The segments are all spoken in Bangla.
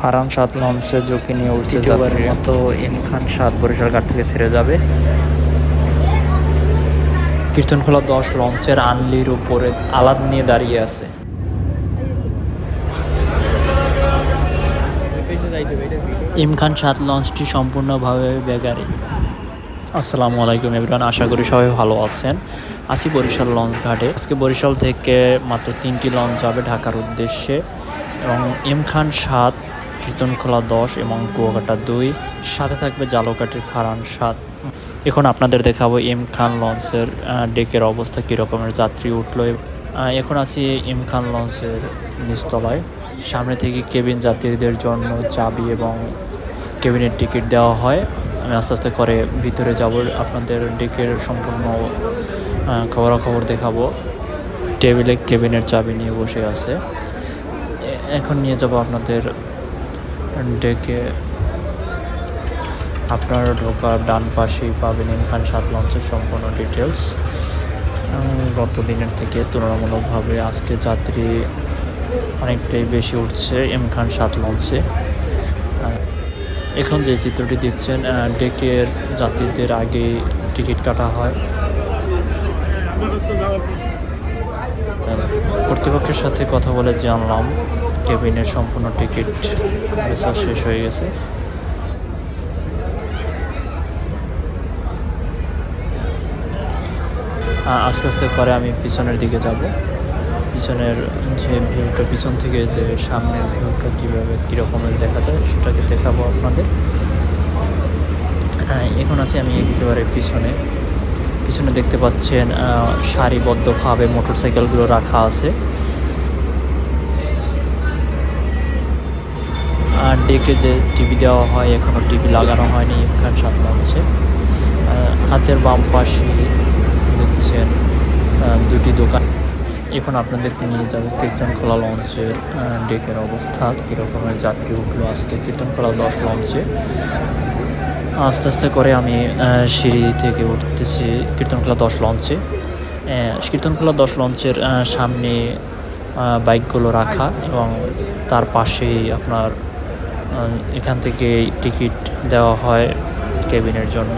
ফারান সাত লঞ্চে ঝুঁকি নিয়ে উঠছে যাত্রীর মতো এম খান সাত বরিশাল ঘাট থেকে ছেড়ে যাবে। কীর্তনখোলা দশ লঞ্চের আনলির উপরে আলাদ নিয়ে দাঁড়িয়ে আছে। ইম খান সাত লঞ্চটি সম্পূর্ণভাবে বেগারি আসসালামু আলাইকুম এভরিওয়ান আশা করি সবাই ভালো আছেন। আসি বরিশাল লঞ্চ ঘাটে। আজকে বরিশাল থেকে মাত্র তিনটি লঞ্চ যাবে ঢাকার উদ্দেশ্যে। এবং এম খান সাত কীর্তনখোলা দশ এবং কুয়াকাটা দুই। সাথে থাকবে জালকাটির ফারান সাত। এখন আপনাদের দেখাবো এম খান লঞ্চের ডেকের অবস্থা, কী রকমের যাত্রী উঠল। এখন আছি এম খান লঞ্চের নিচতলায়। সামনে থেকে কেবিন যাত্রীদের জন্য চাবি এবং কেবিনের টিকিট দেওয়া হয়। আমি আস্তে আস্তে করে ভিতরে যাব, আপনাদের ডেকের সম্পূর্ণ খবরাখবর দেখাবো। টেবিলে কেবিনের চাবি নিয়ে বসে আছে। এখন নিয়ে যাব আপনাদের ডেকে আপনারা ঢোকার ডান পাশেই পাবেন ইমখান সাত লঞ্চের সম্পূর্ণ ডিটেলস গত দিনের থেকে তুলনামূলকভাবে আজকে যাত্রী অনেকটাই বেশি উঠছে এম খান সাত লঞ্চে এখন যে চিত্রটি দেখছেন ডেকের যাত্রীদের আগে টিকিট কাটা হয়। কর্তৃপক্ষের সাথে কথা বলে জানলাম কেবিনের সম্পূর্ণ টিকিট শেষ হয়ে গেছে। আস্তে আস্তে করে আমি পিছনের দিকে যাব। পিছনের যে ভিউটা পিছন থেকে যে সামনের ভিউটা কীভাবে কীরকমের দেখা যায় সেটাকে দেখাবো আপনাদের। হ্যাঁ, এখন আছি আমি একেবারে পিছনে। পিছনে দেখতে পাচ্ছেন সারিবদ্ধভাবে মোটরসাইকেলগুলো রাখা আছে। ডেকে যে টিভি দেওয়া হয় এখনও টিভি লাগানো হয়নি ইমখান সাত লঞ্চে হাতের বাম পাশে দেখছেন দুটি দোকান। এখন আপনাদেরকে নিয়ে যাব কীর্তনখোলা লঞ্চের ডেকের অবস্থা, কীরকমের যাত্রী উঠল আজকে কীর্তনখোলা দশ লঞ্চে। আস্তে আস্তে করে আমি সিঁড়ি থেকে উঠতেছি কীর্তনখোলা দশ লঞ্চে। কীর্তনখোলা দশ লঞ্চের সামনে বাইকগুলো রাখা এবং তার পাশেই আপনার এখান থেকে টিকিট দেওয়া হয় কেবিনের জন্য।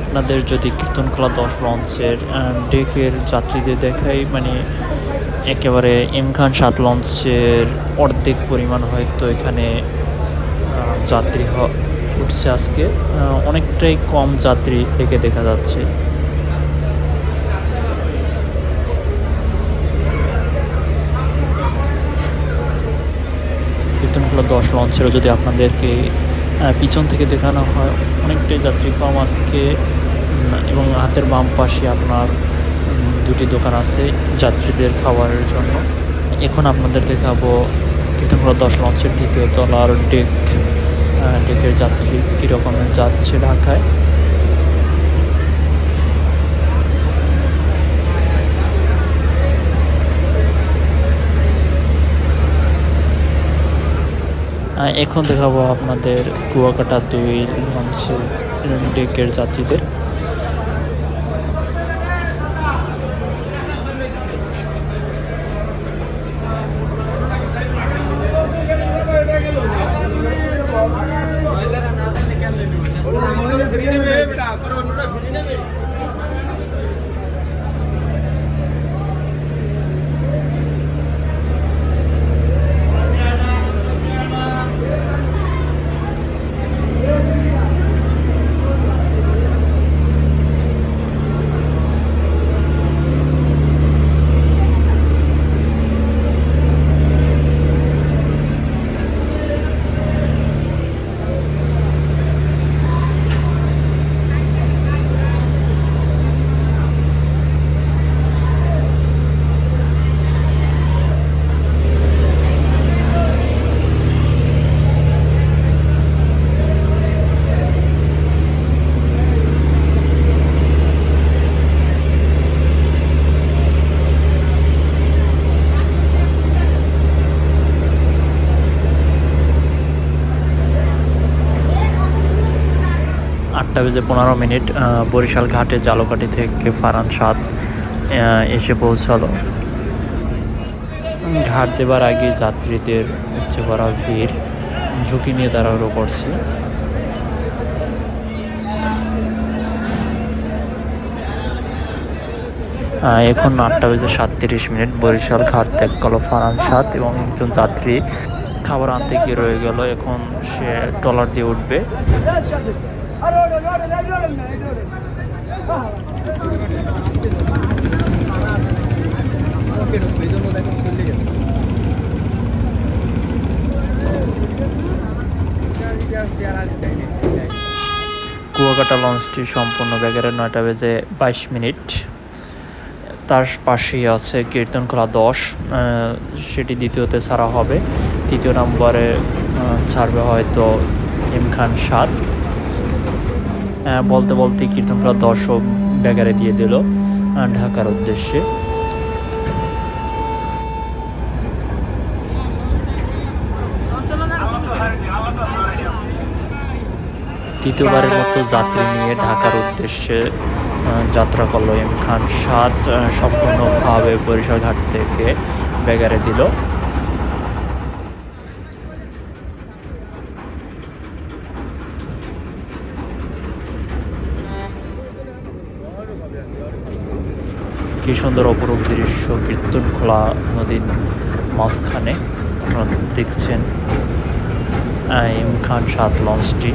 আপনাদের যদি কীর্তনখোলা দশ লঞ্চের ডেকের যাত্রীদের দেখাই মানে একেবারে এম খান সাত লঞ্চের অর্ধেক পরিমাণ হয়তো এখানে যাত্রী উঠছে আজকে। অনেকটাই কম যাত্রী ডেকে দেখা যাচ্ছে। কীর্তনখোলা দশ লঞ্চেরও যদি আপনাদেরকে পিছন থেকে দেখানো হয়, অনেকটাই যাত্রী কম আজকে। এবং হাতের বাম পাশে আপনার দুটি দোকান আছে যাত্রীদের খাবারের জন্য। এখন আপনাদের দেখাবো কীর্তনখোলা দশ লঞ্চের দ্বিতীয় তলার ডেক। ডেকের যাত্রী কীরকম যাচ্ছে ঢাকায়। এখন দেখাবো আপনাদের কুয়াকাটা দুই লঞ্চের ডেকের যাত্রীদের। বেজে পনেরো মিনিট বরিশাল ঘাটে জালকাঠি থেকে ফারান সাত এসে পৌঁছালো। ঘাট দেবার আগে যাত্রীদের উচ্চ পড়া ভিড়, ঝুঁকি নিয়ে তারা তাড়াহুড়ো করছে। এখন আটটা বেজে সাতত্রিশ মিনিট, বরিশাল ঘাট ত্যাগ করল ফারান সাত এবং একজন যাত্রী। খাবার আনতে গিয়ে রয়ে গেল, এখন সে ট্রলার দিয়ে উঠবে। কুয়াকাটা লঞ্চটি সম্পূর্ণ ব্যাগের নয়টা বেজে বাইশ মিনিট। তার পাশেই আছে কীর্তনখোলা দশ সেটি দ্বিতীয়তে ছাড়া হবে। তৃতীয় নম্বরে ছাড়বে হয়তো এম খান সাত। বলতে বলতে কীর্তনখোলা দর্শক ব্যাগারে দিয়ে দিল ঢাকার উদ্দেশ্যে। তৃতীয়বারের মতো যাত্রী নিয়ে ঢাকার উদ্দেশ্যে যাত্রা করল এম খান সাত সম্পূর্ণভাবে বরিশাল ঘাট থেকে ব্যাগারে দিল। কি সুন্দর অপরূপ দৃশ্য কীর্তন খোলা নদীর মাঝখানে। আপনারা দেখছেন এম খান সাত লঞ্চটি।